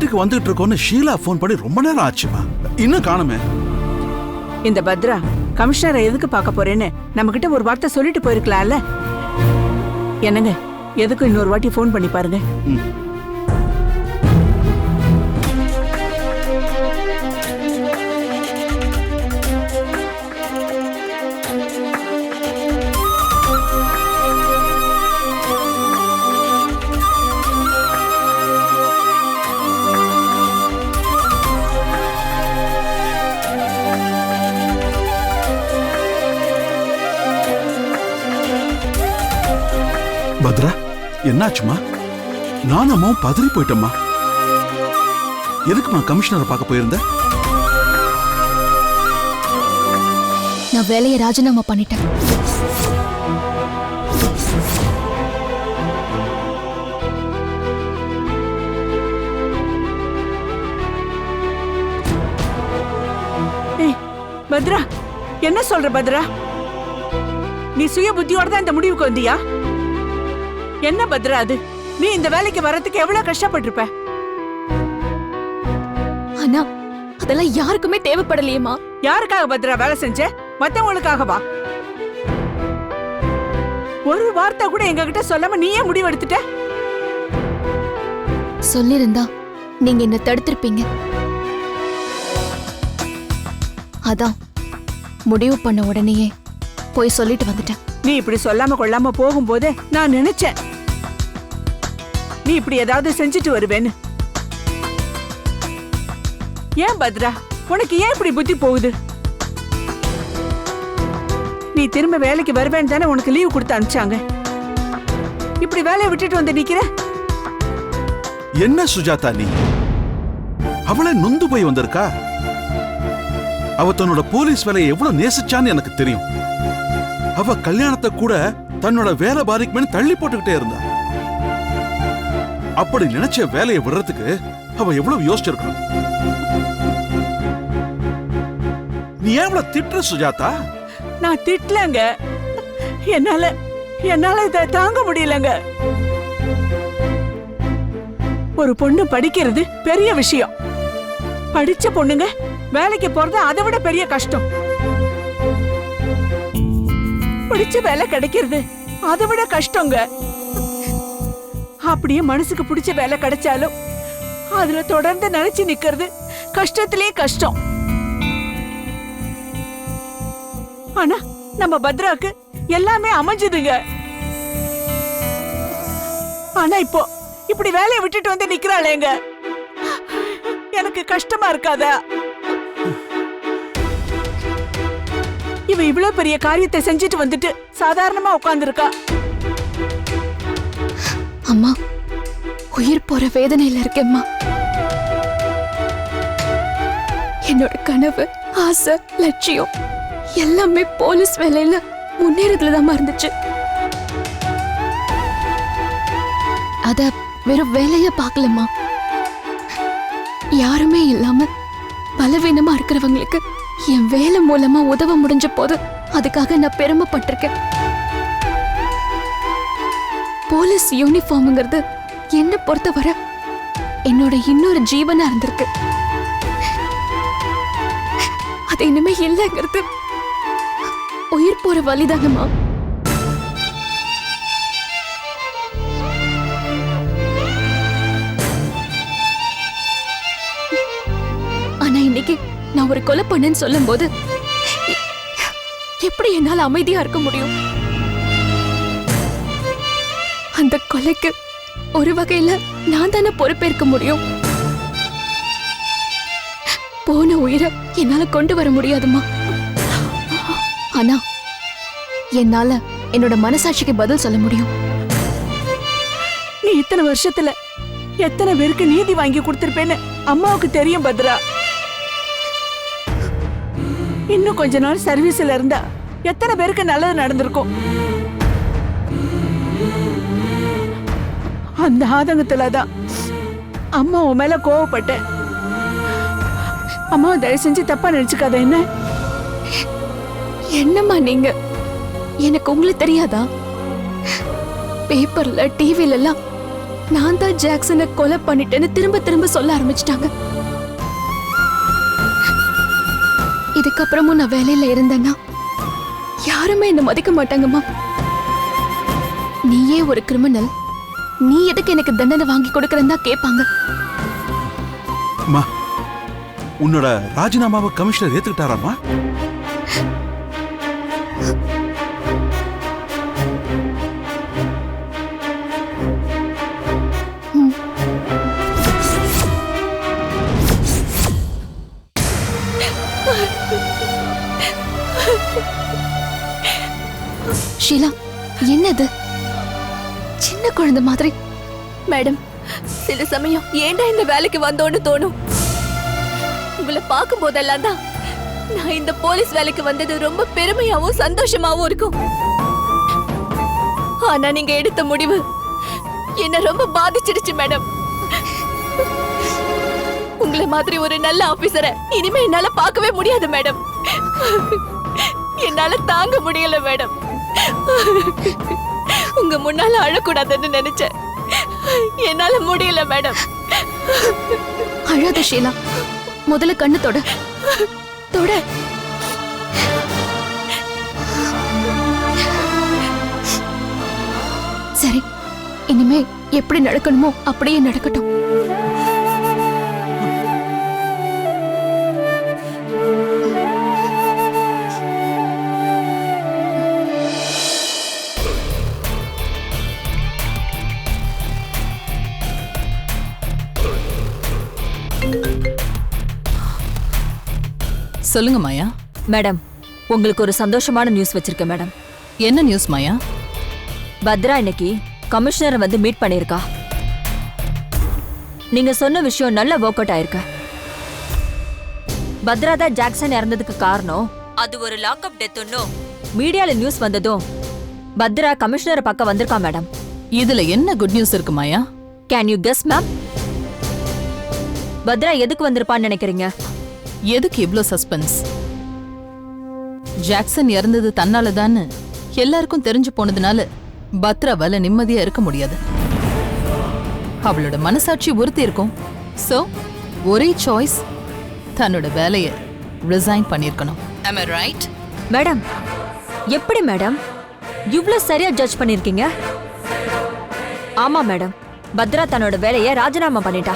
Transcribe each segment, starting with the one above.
வீட்டுக்கு வந்துகிட்டு இருக்கோன்னு ஷீலா ஃபோன் பண்ணி ரொம்ப நேரம் ஆச்சுமா? இன்னும் காணுமே. இந்த பத்ரா கமிஷனரை எதுக்கு பார்க்க போறேன்னு நம்ம கிட்ட ஒரு வார்த்தை சொல்லிட்டு போயிருக்கலாம்ல? என்னங்க எதுக்கும் இன்னொரு வாட்டி ஃபோன் பண்ணி பாருங்க? என்னாச்சுமா? நானும் பதறி போயிட்டம்மா. எதுக்குமா கமிஷனரை பார்க்க போயிருந்த? நான் வேலையை ராஜினாமா பண்ணிட்டேன். பத்ரா என்ன சொல்ற பத்ரா? நீ சுய புத்தியோட தான் இந்த முடிவுக்கு வந்தியா? என்ன பத்ரா அது? நீ இந்த வேலைக்கு வர்றதுக்கு எவ்வளவு கஷ்டப்பட்டிருப்ப? ஆனா அதெல்லாம் யாருக்குமே தேவைப்படலையேம்மா. யாருக்காக பத்ரா வேலை செஞ்ச? மத்தவங்களுக்காகவா? ஒரு வார்த்தை கூட எங்க கிட்ட சொல்லாம நீயே முடிவெடுத்துட்ட? சொல்லிருந்தா நீங்க என்ன தடுத்திருப்பீங்க. அதான் முடிவு பண்ண உடனேயே போய் சொல்லிட்டு வந்துட்டேன். நீ இப்படி சொல்லாம கொள்ளாம போகும்போது நான் நினைச்சேன். நீ இப்படி ஏதாவது செஞ்சுட்டு வருவேன்னு ஏன் பத்ரா? உனக்கு ஏன் இப்படி புத்தி போகுது? நீ திரும்ப வேலைக்கு வருவேன்னு தானே உனக்கு லீவ் கொடுத்து அனுப்பிச்சாங்க. இப்படி வேலையை விட்டுட்டு வந்து நிக்கிற? என்ன சுஜாதா நீ? அவளே நொந்து போய் வந்திருக்கா? அவ தன்னோட போலீஸ் வேலையை எவ்வளவு நேசிச்சான்னு எனக்கு தெரியும். அவ கல்யாணத்தை கூட தன்னோட வேலை பாதிக்குமேனு தள்ளி போட்டுக்கிட்டே இருந்தா. அப்படி நினைச்ச வேலையை விடுறதுக்கு அவ எவ்வளவு யோசிச்சிருக்கணும்? நீ ஏன் திட்டுற சுஜாதா? நான் திட்டலங்க. என்னால என்னால இதை தாங்க முடியலங்க. ஒரு பொண்ணு படிக்கிறது பெரிய விஷயம். படிச்ச பொண்ணுங்க வேலைக்கு போறது அதை விட பெரிய கஷ்டம். பிடிச்ச வேலை கிடைக்கிறது அதை விட கஷ்டங்க. அப்படியே மனசுக்கு பிடிச்ச வேலை கிடைச்சாலும் அதுல தொடர்ந்து நினைச்சு நிக்கிறது கஷ்டத்திலே கஷ்டம். ஆனா நம்ம பத்ராக்கு எல்லாமே அமைஞ்சதுங்க. ஆனா இப்போ இப்படி வேலையை விட்டுட்டு வந்து நிக்கிறாளேங்க. எனக்கு கஷ்டமா இருக்காதா. இவ இவ்வளவு பெரிய காரியத்தை செஞ்சுட்டு வந்துட்டு சாதாரணமா உட்காந்துருக்கா அம்மா உயிர் போற வேதனையில இருக்கேம்மா. என்னோட கனவு ஆசை லட்சியம் எல்லாமே போலீஸ் வேலையில முன்னேறதுலதான் இருந்துச்சு. அத வெறும் வேலைய பார்க்கலம்மா. யாருமே இல்லாம பலவீனமா இருக்கிறவங்களுக்கு என் வேலை மூலமா உதவ முடிஞ்ச போது அதுக்காக நான் பெருமைப்பட்டிருக்கேன். போலீஸ் யூனிஃபார்ம்ங்கிறது என்னை பொறுத்தவரை என்னோட இன்னொரு ஜீவனா இருந்திருக்கு. அது இனிமே இல்லைங்கிறது உயிர் போற வழிதானமா ஆனா இன்னைக்கு நான் ஒரு கொலை பண்ணேன்னு சொல்லும் போது எப்படி என்னால் அமைதியா இருக்க முடியும்? அந்த கொலைக்கு ஒரு வகையில நான் தானே பொறுப்பேற்க முடியும்? போன உயிரை என்னால கொண்டு வர முடியாதுமா ஆனா என்னால என்னோட மனசாட்சிக்கு பதில் சொல்ல முடியும். நீ இத்தனை வருஷத்துல எத்தனை பேருக்கு நீதி வாங்கி கொடுத்திருப்பேன்னு அம்மாவுக்கு தெரியும் பத்ரா. இன்னும் கொஞ்ச நாள் சர்வீஸ்ல இருந்தா எத்தனை பேருக்கு நல்லது நடந்திருக்கும்? அந்த ஆதங்கத்துல தான். அம்மா உன் மேல கோவப்பட்டேன். அம்மா தயவு செஞ்சு தப்பா நினைச்சுக்காத என்ன? என்னம்மா நீங்க? எனக்கு உங்களுக்கு தெரியாதா? பேப்பர்ல டிவில எல்லாம் நான் தான் ஜாக்சனை கொலை பண்ணிட்டேன்னு திரும்ப திரும்ப சொல்ல ஆரம்பிச்சிட்டாங்க. இதுக்கப்புறமும் நான் வேலையில இருந்தேன்னா யாருமே என்ன மதிக்க மாட்டாங்கம்மா. நீயே ஒரு கிரிமினல் நீ எதுக்கு எனக்கு தண்டனை வாங்கி கொடுக்கறன்னு தான் கேட்பாங்க அம்மா உன்னோட ராஜினாமாவை கமிஷனர் ஏத்துக்கிட்டாராம்மா? ஷீலா குழந்தை மாதிரி. மேடம் சில சமயம் ஏண்டா இந்த வேலைக்கு வந்தோன்னு தோணும். உங்களை பார்க்கும் போதெல்லாம் தான் நான் இந்த போலீஸ் வேலைக்கு வந்தது ரொம்ப பெருமையாவும் சந்தோஷமாவும் இருக்கும். ஆனா நீங்க எடுத்த முடிவு என்ன ரொம்ப பாதிச்சிடுச்சு மேடம். உங்களை மாதிரி ஒரு நல்ல ஆபீசரை இனிமே என்னால பார்க்கவே முடியாது மேடம். என்னால தாங்க முடியல மேடம். உங்க முன்னால அழக்கூடாதுன்னு நினைச்சேன். என்னால முடியல மேடம். அழாத ஷீலா. முதல்ல கண்ணு தொட. தொட. சரி இனிமே எப்படி நடக்கணுமோ அப்படியே நடக்கட்டும். சொல்லுங்க மாயா. மேடம் உங்களுக்கு ஒரு சந்தோஷமான நியூஸ் வச்சிருக்கேன் மேடம். என்ன நியூஸ் மாயா? பத்ரா இன்னைக்கு கமிஷனரை வந்து மீட் பண்ணியிருக்கா. நீங்க சொன்ன விஷயம் நல்ல ஒர்க் அவுட் ஆயிருக்கு. பத்ரா தான் ஜாக்சன் இறந்ததுக்கு காரணம் அது ஒரு லாக்அப் டெத்துன்னு மீடியால நியூஸ் வந்ததும் பத்ரா கமிஷனரை பக்கம் வந்திருக்கா மேடம். இதுல என்ன குட் நியூஸ் இருக்கு Maya? Can you guess ma'am Bhadra எதுக்கு வந்திருப்பான்னு நினைக்கிறீங்க? எதுக்கு இவ்ளோ சஸ்பென்ஸ் ஜாக்சன் இறந்தது தன்னால தான்னு எல்லாருக்கும் தெரிஞ்சு போனதுனால பத்ராவால நிம்மதியா இருக்க முடியாது. அவளோட மனசாட்சி உறுத்தி இருக்கும். சோ ஒரே சாய்ஸ் தன்னோட வேலைய ரிசைன் பண்ணிருக்கணும். Am I ரைட் மேடம் எப்படி மேடம் இவ்ளோ சரியா ஜட்ஜ் பண்ணிருக்கீங்க? ஆமா மேடம் பத்ரா தன்னோட வேலையை ராஜினாமா பண்ணிட்டா.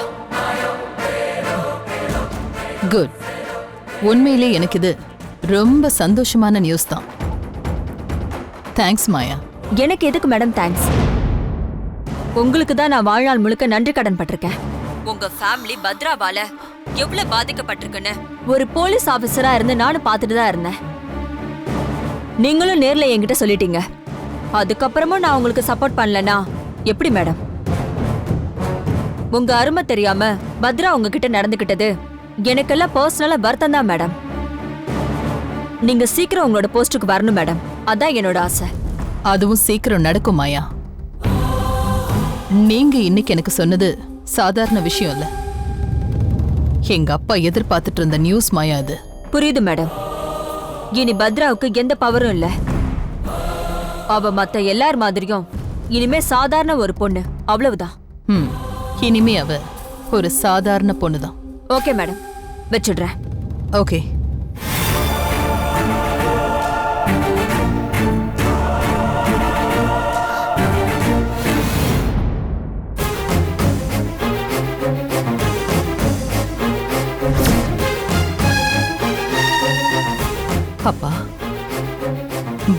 குட் உண்மையிலே எனக்கு இது ரொம்ப சந்தோஷமான நியூஸ் தான். தேங்க்ஸ் மாயா. எனக்கு எதுக்கு மேடம் தேங்க்ஸ் உங்களுக்கு தான் நான் வாழ்நாள் முழுக்க நன்றி கடன் பட்டிருக்கேன். உங்க ஃபேமிலி பத்ராவால எவ்வளவு பாதிக்கப்பட்டிருக்குன்னு ஒரு போலீஸ் ஆபீசரா இருந்து நானும் பார்த்துட்டு தான் இருந்தேன். நீங்களும் நேர்ல என்கிட்ட சொல்லிட்டீங்க. அதுக்கப்புறமும் நான் உங்களுக்கு சப்போர்ட் பண்ணலனா எப்படி மேடம் உங்க அருமை தெரியாம பத்ரா உங்ககிட்ட நடந்துகிட்டது எனக்கெல்லாம் பர்சனலா வருத்தம் தான் மேடம் நீங்க சீக்கிரம் உங்களோட போஸ்ட்டுக்கு வரணும் மேடம் அதான் என்னோட ஆசை. அதுவும் சீக்கிரம் நடக்கும் மாயா. நீங்க இன்னைக்கு எனக்கு சொன்னது சாதாரண விஷயம் இல்ல. எங்க அப்பா எதிர்பார்த்துட்டு இருந்த நியூஸ் மாயா அது. புரியுது மேடம் இனி பத்ராவுக்கு எந்த பவரும் இல்ல. அவ மத்த எல்லார் மாதிரியும் இனிமே சாதாரண ஒரு பொண்ணு. அவ்வளவுதான். இனிமே அவ ஒரு சாதாரண பொண்ணுதான். Okay madam. வச்சிடுறேன். ஓகே. அப்பா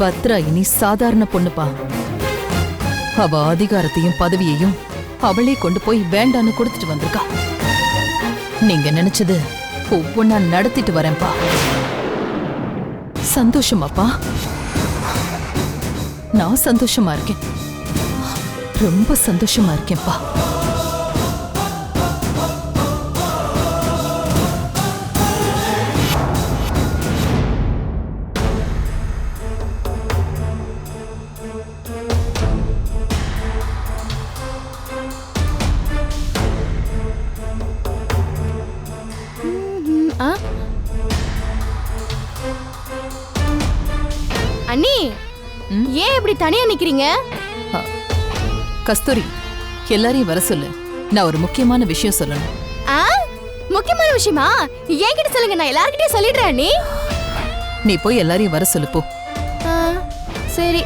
பத்ரா இனி சாதாரண பொண்ணுப்பா. அவ அதிகாரத்தையும் பதவியையும் அவளே கொண்டு போய் வேண்டான்னு கொடுத்துட்டு வந்திருக்கா. நீங்க நினைச்சது ஒவ்வொன்னா நடத்திட்டு வரேன்ப்பா. சந்தோஷமாப்பா. நான் சந்தோஷமா இருக்கேன். ரொம்ப சந்தோஷமா இருக்கேன்ப்பா. இப்படி தனியா நிக்கிறீங்க? கஸ்தூரி எல்லாரையும் வர சொல்லு. நான் ஒரு முக்கியமான விஷயம் சொல்லணும். ஆ? முக்கியமான விஷயமா? என்கிட்ட சொல்லுங்க நான் எல்லார்கிட்டயும் சொல்லிடுறேன் நீ. நீ போய் எல்லாரையும் வர சொல்லு போ. சரி.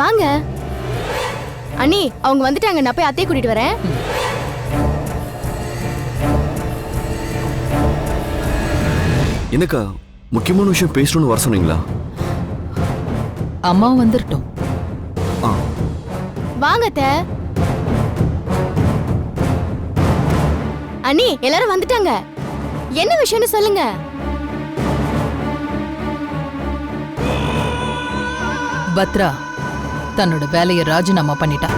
வாங்க. அண்ணி அவங்க வந்துட்டாங்க. நான் போய் அத்தையை கூட்டிட்டு வரேன். என்னக்கா முக்கியமான விஷயம் பேசணும்னு வர சொன்னீங்களா? அம்மாவும் வந்துட்டோம் வாங்க அத்தை. அண்ணி எல்லாரும் வந்துட்டாங்க. என்ன விஷயம்னு சொல்லுங்க. பத்ரா தன்னோட வேலையை ராஜினாமா பண்ணிட்டா.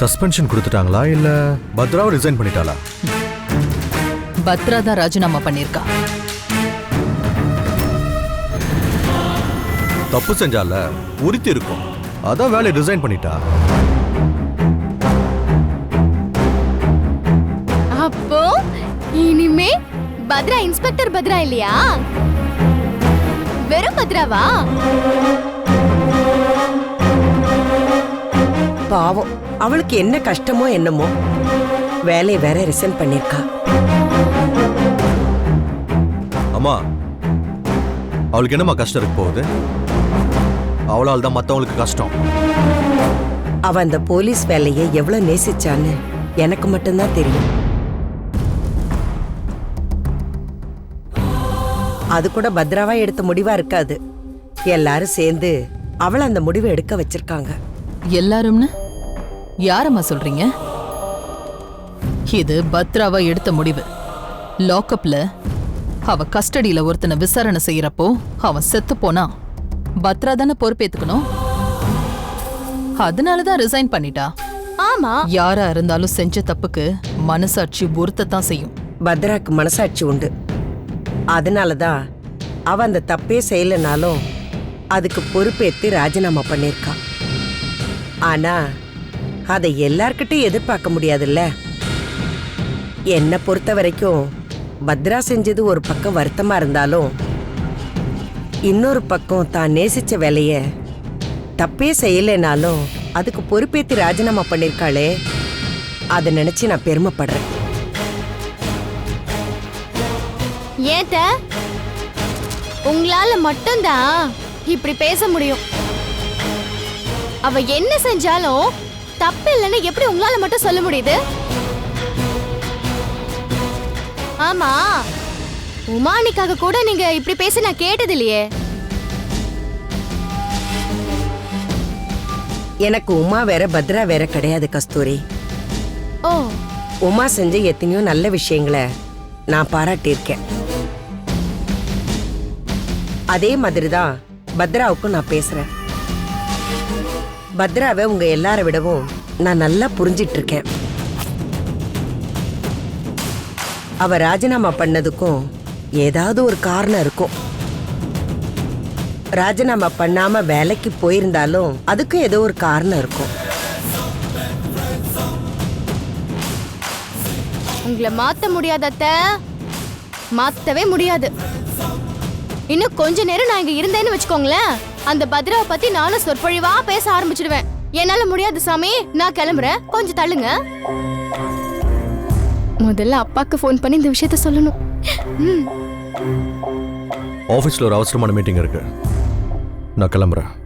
சஸ்பென்ஷன் கொடுத்துட்டாங்களா இல்ல பத்ராவை ரிசைன் பண்ணிட்டாளா? பத்ரா தான் ராஜினாமா பண்ணியிருக்கா. தப்பு செஞ்சால உரித்து இருக்கும் அதான் வேலையை ரிசைன் பண்ணிட்டா. அப்போ இனிமே பத்ரா இன்ஸ்பெக்டர் பத்ரா இல்லையா? வெறும் பத்ராவா? பாவம். அவளுக்கு என்ன கஷ்டமோ என்னமோ. வேலையை வேற ரிசைன் பண்ணிருக்கா அம்மா அவளுக்கு என்னம்மா கஷ்டம் இருக்கு போகுது? அவளால் தான் மற்றவங்களுக்கு கஷ்டம். அவ அந்த போலீஸ் வேலையை எவ்வளவு நேசிச்சான்னு எனக்கு மட்டும்தான் தெரியும். அது கூட பத்ராவா எடுத்த முடிவா இருக்காது. எல்லாரும் சேர்ந்து அவளை அந்த முடிவை எடுக்க வச்சிருக்காங்க. எல்லாரும்னு? யாரம்மா சொல்றீங்க? இது பத்ராவா எடுத்த முடிவு. லாக்அப்ல அவ கஸ்டடியில ஒருத்தனை விசாரணை செய்யறப்போ அவன் செத்து போனா பத்ரா தானே பொறுப்பேத்துக்கணும்? அதனாலதான் ரிசைன் பண்ணிட்டா. ஆமா. யாரா இருந்தாலும் செஞ்ச தப்புக்கு மனசாட்சி உறுத்தத்தான் செய்யும். பத்ராக்கு மனசாட்சி உண்டு. அதனால தான் அவ அந்த தப்பே செய்யலைனாலும் அதுக்கு பொறுப்பேற்று ராஜினாமா பண்ணிருக்கா ஆனா அதை எல்லார்கிட்டையும் எதிர்பார்க்க முடியாதுல்ல? என்னை பொறுத்த வரைக்கும் பத்ரா செஞ்சது ஒரு பக்கம் வருத்தமா இருந்தாலும் இன்னொரு பக்கம் தான் நேசிச்ச வேலைய தப்பே செய்யலைனாலும் அதுக்கு பொறுப்பேற்றி ராஜினாமா பண்ணியிருக்காளே அதை நினைச்சு நான் பெருமைப்படுறேன். ஏத்த? உங்களால மட்டும்தான் இப்படி பேச முடியும். அவ என்ன செஞ்சாலும் தப்பு இல்லைன்னு எப்படி உங்களால மட்டும் சொல்ல முடியுது? ஆமா உமானிக்காக கூட நீங்க இப்படி பேச நான் கேட்டது இல்லையே எனக்கு உமா வேற பத்ரா வேற கிடையாது கஸ்தூரி. ஓ. உமா செஞ்ச எத்தனையோ நல்ல விஷயங்களை நான் பாராட்டியிருக்கேன். அதே மாதிரி தான் பத்ராவுக்கும் நான் பேசுறேன். பத்ராவை உங்க எல்லார விடவும் நான் நல்லா புரிஞ்சிட்டு இருக்கேன் அவ ராஜினாமா பண்ணதுக்கும் ஏதாவது ஒரு காரணம் இருக்கும். ராஜினாமா பண்ணாம வேலைக்கு போயிருந்தாலும் அதுக்கும் ஏதோ ஒரு காரணம் இருக்கும். உங்களை மாத்த முடியாதத்தை? மாத்தவே முடியாது. இன்னும் கொஞ்ச நேரம் நான் இங்க இருந்தேன்னு வச்சுக்கோங்களேன். அந்த பத்ராவை பத்தி நானும் சொற்பொழிவா பேச ஆரம்பிச்சிடுவேன். என்னால முடியாது சாமி நான் கிளம்புறேன். கொஞ்சம் தள்ளுங்க. முதல்ல அப்பாக்கு ஃபோன் பண்ணி இந்த விஷயத்த சொல்லணும். ம். ஆஃபீஸில் ஒரு அவசரமான மீட்டிங் இருக்கு. நான் கிளம்புறேன்.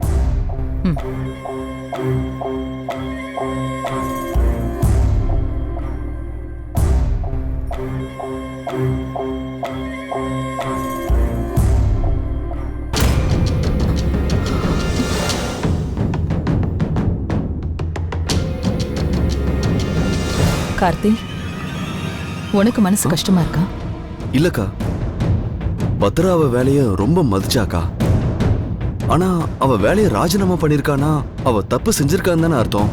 கார்த்தி உனக்கு மனசு கஷ்டமா இருக்கா? இல்லக்கா. பத்ரா அவ வேலைய ரொம்ப மதிச்சாக்கா. ஆனா அவ வேலைய ராஜினாமா பண்ணிருக்கானா அவ தப்பு செஞ்சிருக்கான்னு தானே அர்த்தம்.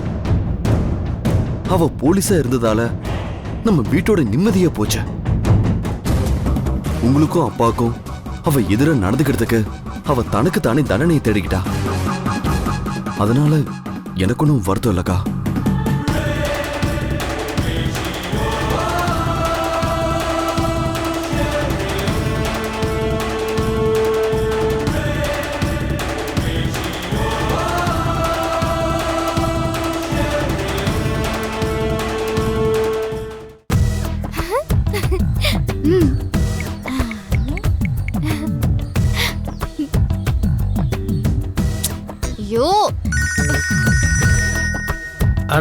அவ போலீஸா இருந்ததால நம்ம வீட்டோட நிம்மதியே போச்சு. உங்களுக்கும் அப்பாவுக்கும் அவ எதிர நடந்துக்கிறதுக்கு அவ தனக்கு தானே தண்டனையை தேடிக்கிட்டா. அதனால எனக்கு ஒன்றும் வருத்தம் இல்லக்கா.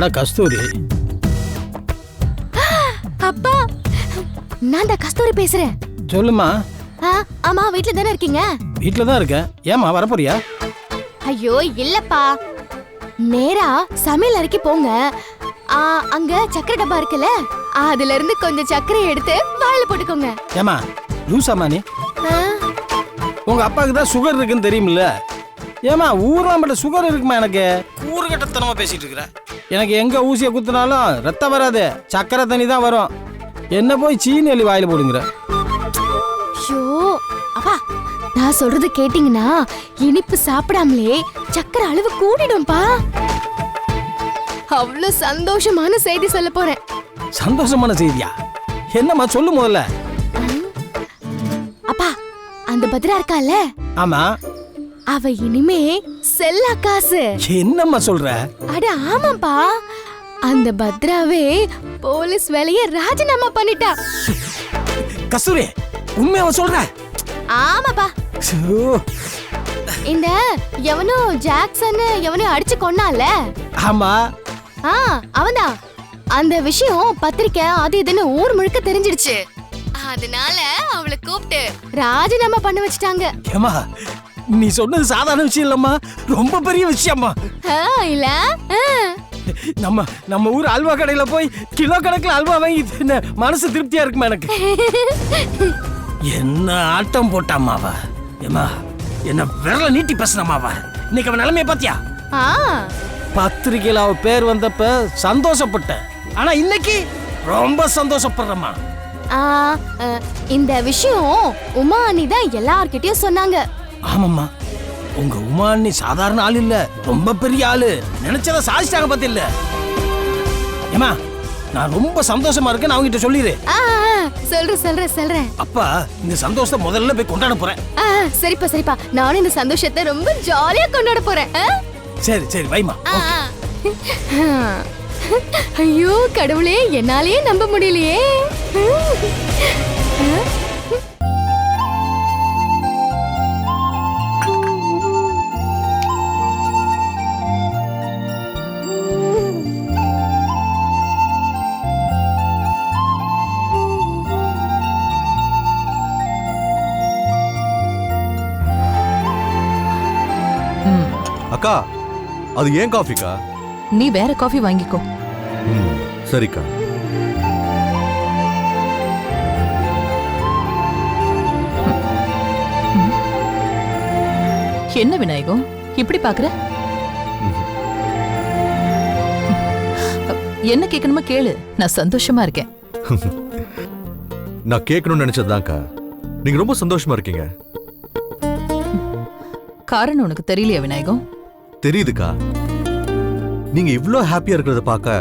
அட கஸ்தூரி. அப்பா நான் தான் கஸ்தூரி பேசுறேன். சொல்லுமா. ஆ, ஆமா வீட்ல தானே இருக்கீங்க? வீட்டில் தான் இருக்கேன். ஏமா வரப்போறியா? ஐயோ இல்லப்பா. நேரா சமையல் அறைக்கு போங்க. ஆ, அங்க சக்கரை டப்பா இருக்குல்ல அதுல இருந்து கொஞ்சம் சர்க்கரை எடுத்து வாயில போட்டுக்கோங்க. ஏமா லூசாமா நீ? ஆ, உங்க அப்பாவுக்கு தான் சுகர் இருக்குன்னு தெரியுமில்ல. ஏமா ஊர்லாம் மட்டும் சுகர் இருக்குமா எனக்கு? கூறுகட்டத்தனமா பேசிட்டு இருக்கிற. எனக்கு எங்க ஊசியை குத்துனாலும் ரத்தம் வராது. சக்கரை தண்ணி தான் வரும். என்ன போய் சீனி அள்ளி வாயில போடுங்கிற. ஐயோ அப்பா நான் சொல்றது கேட்டீங்கன்னா இனிப்பு சாப்பிடாமலே சக்கரை அளவு கூடிடும்பா அவ்வளவு சந்தோஷமான செய்தி சொல்ல போறேன். சந்தோஷமான செய்தியா? என்னம்மா சொல்லு முதல்ல. அப்பா அந்த பத்ரா இருக்கால? ஆமா. அவ இனிமே செல்லா காசு. என்னம்மா சொல்ற? அட ஆமாப்பா. அந்த பத்ராவே போலீஸ் வேலைய ராஜினாமா பண்ணிட்டா. கஸ்தூரி உண்மையாவ சொல்ற. ஆமாப்பா. இந்த எவனோ ஜாக்சன் எவனோ அடிச்சு கொன்னால. ஆமா. ஆ அவன்தான் அந்த விஷயம் பத்திரிக்கை அது இதுன்னு ஊர் முழுக்க தெரிஞ்சிடுச்சு. அதனால அவளை கூப்பிட்டு ராஜினாமா பண்ண வச்சுட்டாங்க. ஏமா நீ சொன்னது சாதாரண விஷயம் இல்லம்மா. ரொம்ப பெரிய விஷயம்மா. ஆ, இல்ல. நம்ம நம்ம ஊர் அல்வா கடையில போய் கிலோ கணக்குல அல்வா வாங்கி தின்ன மனசு திருப்தியா இருக்குமா எனக்கு? என்ன ஆட்டம் போட்டாமாவ ஏமா என்ன விரல நீட்டி பேசினமாவ இன்னைக்கு அவன் நிலைமைய பாத்தியா? ஆ. பத்திரிக்கையில அவ பேர் வந்தப்ப சந்தோஷப்பட்டேன். ஆனா இன்னைக்கு ரொம்ப சந்தோஷப்படுறம்மா. ஆ, அ, இந்த விஷயம் உமா அண்ணி தான் எல்லார்கிட்டயும் சொன்னாங்க. ஆமாம்மா. உங்க உமானி சாதாரண ஆள் இல்ல. ரொம்ப பெரிய ஆளு. நினைச்சத சாதிச்சிட்டாங்க பத்தி இல்ல ஏமா நான் ரொம்ப சந்தோஷமா இருக்கேன் நான் அவங்ககிட்ட சொல்லிடு சொல்றேன் சொல்றேன் சொல்றேன். அப்பா இந்த சந்தோஷத்தை முதல்ல போய் கொண்டாட போறேன். சரிப்பா சரிப்பா. நானும் இந்த சந்தோஷத்தை ரொம்ப ஜாலியா கொண்டாட போறேன்? சரி சரி வைமா. ஐயோ கடவுளே. என்னாலேயே நம்ப முடியலையே. அது ஏன் காஃபிக்கா? நீ வேற காஃபி வாங்கிக்கோ. ம் சரிக்கா. என்ன விநாயகம்? இப்படி பாக்குற? என்ன கேட்கணுமோ கேளு. நான் சந்தோஷமா இருக்கேன். நான் கேட்கணும்னு நினைச்சதுதான்க்கா. நீங்க ரொம்ப சந்தோஷமா இருக்கீங்க. காரணம் உனக்கு தெரியலையா விநாயகம்? தெரியுதுக்கா. நீங்க இவ்ளோ ஹாப்பியா இருக்கிறத பார்க்க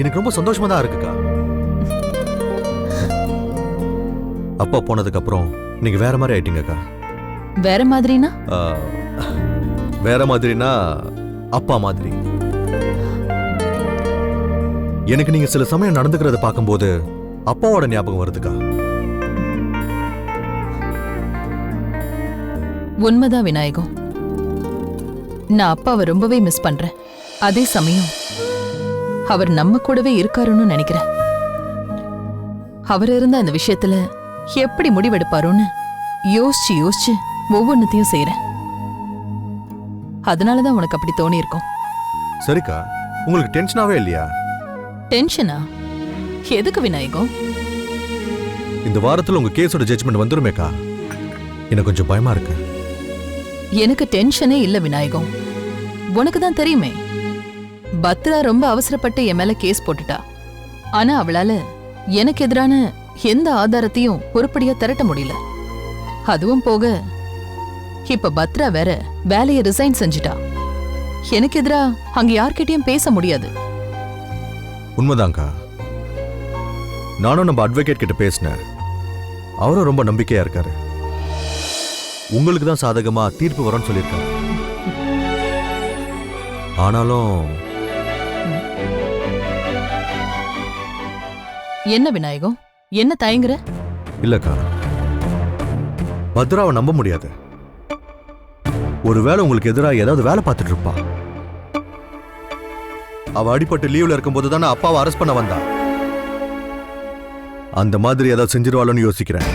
எனக்கு ரொம்ப சந்தோஷமா தான் இருக்குக்கா. அப்பா போனதுக்கு அப்புறம் நீங்க வேற மாதிரி ஆயிட்டீங்கக்கா. வேற மாதிரினா? வேற மாதிரினா அப்பா மாதிரி. எனக்கு நீங்க சில சமயம் நடந்துக்கிறத பார்க்கும்போது அப்பாவோட ஞாபகம் வருதுக்கா. உண்மைதான் விநாயகம் நான் அப்பாவை ரொம்பவே மிஸ் பண்றேன். அதே சமயம் அவர் நம்ம கூடவே இருக்காருன்னு நினைக்கிறேன். அவர் இருந்த அந்த விஷயத்துல எப்படி முடிவெடுப்பாரோன்னு யோசிச்சு யோசிச்சு ஒவ்வொன்றத்தையும் செய்யறேன் அதனாலதான் உனக்கு அப்படி தோணி இருக்கும் சரிக்கா உங்களுக்கு டென்ஷனாவே இல்லையா? டென்ஷனா எதுக்கு விநாயகம்? இந்த வாரத்துல உங்க கேஸோட ஜட்ஜ்மெண்ட் வந்துருமேக்கா. எனக்கு கொஞ்சம் பயமா இருக்கு. எனக்கு டென்ஷனே இல்ல விநாயகம். உனக்கு தான் தெரியுமே பத்ரா ரொம்ப அவசரப்பட்டு என் மேல கேஸ் போட்டுட்டா. ஆனா அவளால எனக்கு எதிரான எந்த ஆதாரத்தையும் உருப்படியா திரட்ட முடியல. அதுவும் போக இப்ப பத்ரா வேற வேலையை ரிசைன் செஞ்சிட்டா. எனக்கு எதிரா அங்க யார்கிட்டயும் பேச முடியாது. உண்மைதாங்க்கா நானும் நம்ம அட்வொகேட் கிட்ட பேசினேன். அவரும் ரொம்ப நம்பிக்கையா இருக்காரு. உங்களுக்கு தான் சாதகமா தீர்ப்பு வரும்னு சொல்லியிருக்காரு ஆனாலும் என்ன விநாயகம்? என்ன தயங்குற? இல்லக்கா பத்ராவை நம்ப முடியாது. ஒருவேளை உங்களுக்கு எதிராக ஏதாவது வேலை பார்த்துட்டு இருப்பா. அவ அடிபட்டு லீவ்ல இருக்கும்போது தானே அப்பாவை அரெஸ்ட் பண்ண வந்தா. அந்த மாதிரி ஏதாவது செஞ்சிருவாளோன்னு யோசிக்கிறேன்.